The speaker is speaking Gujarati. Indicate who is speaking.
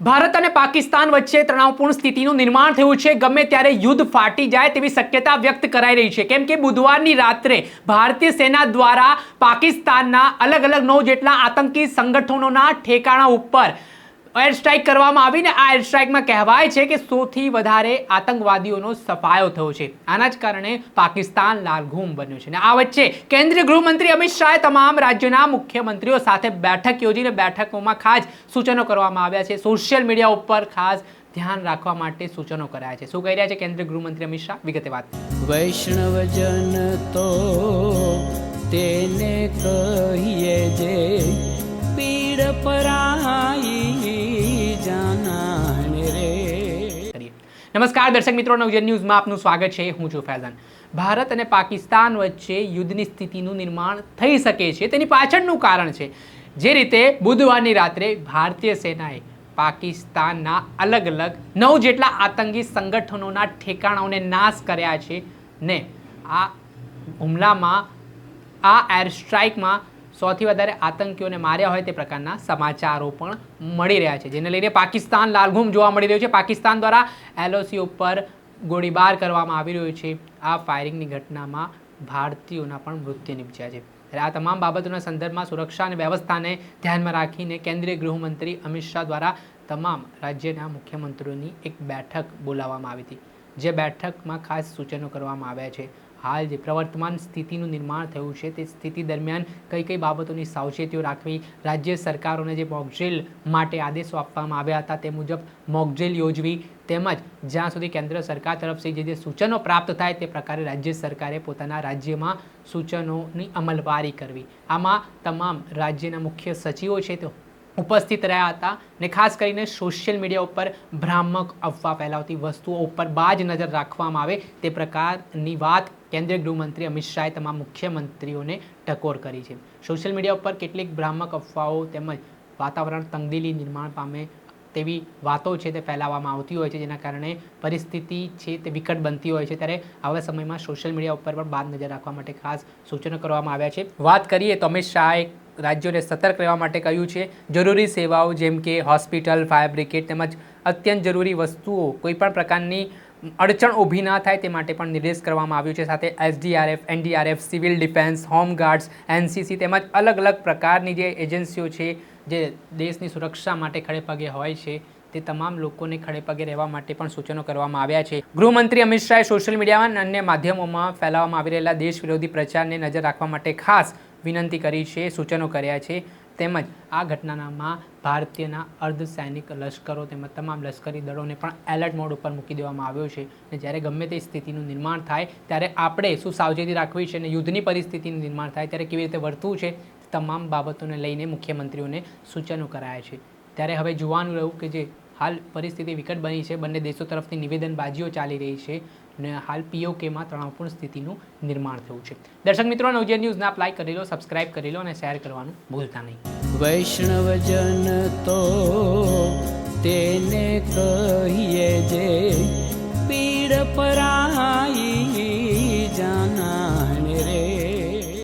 Speaker 1: ભારત અને પાકિસ્તાન વચ્ચે તણાવપૂર્ણ સ્થિતિનું નિર્માણ થયું છે. ગમે ત્યારે યુદ્ધ ફાટી જાય તેવી શક્યતા વ્યક્ત કરાઈ રહી છે. કેમ કે બુધવારની રાત્રે ભારતીય સેના દ્વારા પાકિસ્તાનના અલગ અલગ નવ જેટલા આતંકી સંગઠનોના ઠેકાણા ઉપર એર સ્ટ્રાઇક કરવામાં આવીને આ એર સ્ટ્રાઇકમાં કહેવાય છે કે સૌથી વધારે આતંકવાદીઓનો સફાયો થયો છે. આના જ કારણે પાકિસ્તાન લાલઘૂમ બન્યું છે. અને આ વચ્ચે કેન્દ્રીય ગૃહમંત્રી અમિત શાહે તમામ રાજ્યોના મુખ્યમંત્રીઓ સાથે બેઠક યોજીને બેઠકોમાં ખાસ સૂચનો કરવામાં આવ્યા છે. સોશિયલ મીડિયા ઉપર ખાસ ધ્યાન રાખવા માટે સૂચનો કરાયા છે. શું કહી રહ્યા છે કેન્દ્રીય ગૃહમંત્રી અમિત શાહ? વિગતે વાત.
Speaker 2: વૈષ્ણવજન તો તેને કહીએ
Speaker 1: નમસ્કાર, દર્શક મિત્રો, નવજન ન્યૂઝમાં આપનું સ્વાગત છે. હું છું ફૈઝાન. ભારત અને પાકિસ્તાન વચ્ચે યુદ્ધની સ્થિતિનું નિર્માણ થઈ શકે છે. તેની પાછળનું કારણ છે જે રીતે બુધવારની રાત્રે ભારતીય સેનાએ પાકિસ્તાનના અલગ અલગ નવ જેટલા આતંકી સંગઠનોના ઠેકાણાઓને નાશ કર્યા છે ને આ હુમલામાં, આ એર સ્ટ્રાઇકમાં સૌથી વધારે આતંકીઓને માર્યા હોય તે પ્રકારના સમાચારો પણ મળી રહ્યા છે, જેને લઈને પાકિસ્તાન લાલઘૂમ જોવા મળી રહ્યું છે. પાકિસ્તાન દ્વારા એલઓસી ઉપર ગોળીબાર કરવામાં આવી રહ્યો છે. આ ફાયરિંગની ઘટનામાં ભારતીયોના પણ મૃત્યુ નિપજ્યા છે. ત્યારે આ તમામ બાબતોના સંદર્ભમાં સુરક્ષા અને વ્યવસ્થાને ધ્યાનમાં રાખીને કેન્દ્રીય ગૃહમંત્રી અમિત શાહ દ્વારા તમામ રાજ્યના મુખ્યમંત્રીઓની એક બેઠક બોલાવવામાં આવી હતી. જે બેઠકમાં ખાસ સૂચનો કરવામાં આવ્યા છે. હાલ જે પ્રવર્તમાન સ્થિતિનું નિર્માણ થયું છે, તે સ્થિતિ દરમિયાન કઈ કઈ બાબતોની સાવચેતીઓ રાખવી, રાજ્ય સરકારોને જે મોકડ્રીલ માટે આદેશો આપવામાં આવ્યા હતા તે મુજબ મોકડ્રીલ યોજવી તેમજ જ્યાં સુધી કેન્દ્ર સરકાર તરફથી જે જે સૂચનો પ્રાપ્ત થાય તે પ્રકારે રાજ્ય સરકારે પોતાના રાજ્યમાં સૂચનોની અમલવારી કરવી. આમાં તમામ રાજ્યના મુખ્ય સચિવો છે તે ઉપસ્થિત રહ્યા હતા ને ખાસ કરીને સોશિયલ મીડિયા ઉપર ભ્રામક અફવા ફેલાવતી વસ્તુઓ ઉપર બાજ નજર રાખવામાં આવે તે પ્રકારની વાત કેન્દ્રીય ગૃહમંત્રી અમિત શાહે તમામ મુખ્યમંત્રીઓને ટકોર કરી છે. સોશિયલ મીડિયા ઉપર કેટલીક ભ્રામક અફવાઓ તેમજ વાતાવરણ તંગદીલી નિર્માણ પામે તેવી વાતો છે તે ફેલાવવામાં આવતી હોય છે, જેના કારણે પરિસ્થિતિ છે તે વિકટ બનતી હોય છે. ત્યારે આવા સમયમાં સોશિયલ મીડિયા ઉપર પણ બાદ નજર રાખવા માટે ખાસ સૂચનો કરવામાં આવ્યા છે. વાત કરીએ તો અમિત શાહે રાજ્યોને સતર્ક રહેવા માટે કહ્યું છે. જરૂરી સેવાઓ જેમ કે હોસ્પિટલ, ફાયર બ્રિગેડ તેમજ અત્યંત જરૂરી વસ્તુઓ કોઈપણ પ્રકારની અડચણ ઊભી ના થાય તે માટે પણ નિર્દેશ કરવામાં આવ્યો છે. સાથે SDRF, NDRF, civil defence home guards NCC તેમજ અલગ અલગ પ્રકારની જે એજન્સીઓ છે જે દેશની સુરક્ષા માટે ખડે પગે હોય છે તે તમામ લોકોને ખડે પગે રહેવા માટે પણ સૂચનો કરવામાં આવ્યા છે. ગૃહમંત્રી અમિત શાહે સોશિયલ મીડિયામાં અને અન્ય માધ્યમોમાં ફેલાવવામાં આવી રહેલા દેશ વિરોધી પ્રચારને નજર રાખવા માટે ખાસ વિનંતી કરી છે, સૂચનો કર્યા છે. તેમજ આ ઘટનામાં ભારતીયના અર્ધસૈનિક લશ્કરો તેમજ તમામ લશ્કરી દળોને પણ એલર્ટ મોડ ઉપર મૂકી દેવામાં આવ્યો છે અને જ્યારે ગમે તે સ્થિતિનું નિર્માણ થાય, ત્યારે આપણે શું સાવચેતી રાખવી છે અને યુદ્ધની પરિસ્થિતિનું નિર્માણ થાય, ત્યારે કેવી રીતે વર્તવું છે, તમામ બાબતોને લઈને મુખ્યમંત્રીઓને સૂચનો કરાયા છે. ત્યારે હવે જોવાનું રહ્યું કે જે હાલ પરિસ્થિતિ વિકટ બની છે, બંને દેશો તરફથી નિવેદનબાજીઓ ચાલી રહી છે. અને હાલ પીઓકેમાં તણાવપૂર્ણ સ્થિતિનું નિર્માણ થયું છે. દર્શક મિત્રો, નવજીવન ન્યૂઝને આપ લાઇક કરેલો લો કરેલો અને શેર કરવાનું ભૂલતા નહીં.
Speaker 2: વૈષ્ણવજન તો તેને કહીએ જે પીડ પરા